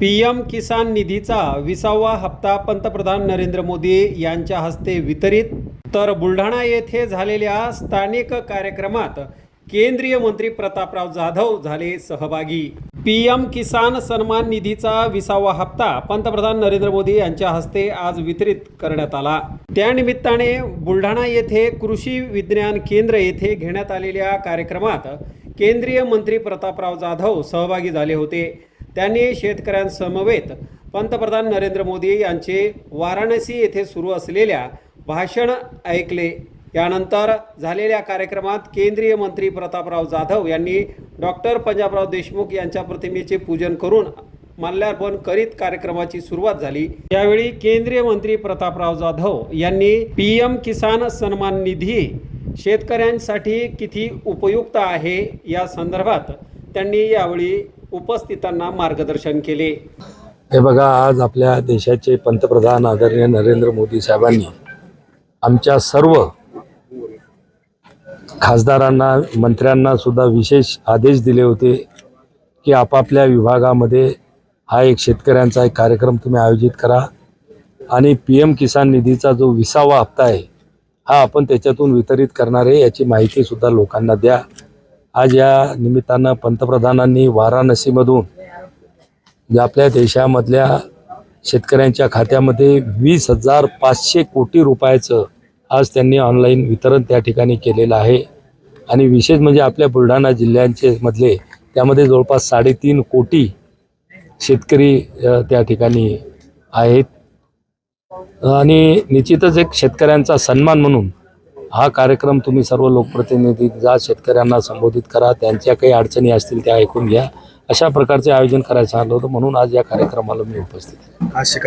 P M किसान निधीचा विसावा हप्ता पंतप्रधान नरेंद्र मोदी यांच्या हस्ते वितरित. तर बुलढाणा येथे झालेल्या स्थानिक कार्यक्रमात केंद्रीय मंत्री प्रतापराव जाधव झाले सहभागी. पी एम किसान सन्मान निधीचा विसावा हप्ता पंतप्रधान नरेंद्र मोदी यांच्या हस्ते आज वितरित करण्यात आला. त्यानिमित्ताने बुलढाणा येथे कृषी विज्ञान केंद्र येथे घेण्यात आलेल्या कार्यक्रमात केंद्रीय मंत्री प्रतापराव जाधव सहभागी झाले होते. त्यांनी शेतकऱ्यांसमवेत पंतप्रधान नरेंद्र मोदी यांचे वाराणसी येथे सुरू असलेल्या भाषण ऐकले. यानंतर झालेल्या कार्यक्रमात केंद्रीय मंत्री प्रतापराव जाधव यांनी डॉक्टर पंजाबराव देशमुख यांच्या प्रतिमेचे पूजन करून माल्यार्पण करीत कार्यक्रमाची सुरुवात झाली. यावेळी केंद्रीय मंत्री प्रतापराव जाधव यांनी पी एम किसान सन्मान निधी शेतकऱ्यांसाठी किती उपयुक्त आहे या संदर्भात त्यांनी यावेळी उपस्थितांना मार्गदर्शन केले. हे बघा आज आपल्या देशाचे पंतप्रधान आदरणीय नरेंद्र मोदी साहेबांनी आमच्या सर्व खासदारांना मंत्र्यांना सुद्धा विशेष आदेश दिले होते की आपापल्या विभागामध्ये हा एक शेतकऱ्यांचा एक कार्यक्रम तुम्ही आयोजित करा. आणि पी एम किसान निधीचा जो विसावा हप्ता आहे हा आपण त्याच्यातून वितरित करणार आहे याची माहितीसुद्धा लोकांना द्या. आज या निमित्तानं पंतप्रधानांनी वाराणसीमधून जे आपल्या देशामधल्या शेतकऱ्यांच्या खात्यामध्ये वीस हजार पाचशे कोटी रुपयाचं आज त्यांनी ऑनलाईन वितरण त्या ठिकाणी केलेलं आहे. आणि विशेष म्हणजे आपल्या बुलढाणा जिल्ह्यांचे मधले त्यामध्ये जवळपास साडेतीन कोटी शेतकरी त्या ठिकाणी आहेत. आणि निश्चितच एक शेतकऱ्यांचा सन्मान म्हणून हा कार्यक्रम तुम्ही सर्व लोकप्रतिनिधी जा शेतकऱ्यांना संबोधित करा त्यांच्या काही अडचणी असतील त्या ऐकून घ्या. अशा प्रकारचे आयोजन करायचं आलं होतं म्हणून आज या कार्यक्रमाला मी उपस्थित आहे. आज शिका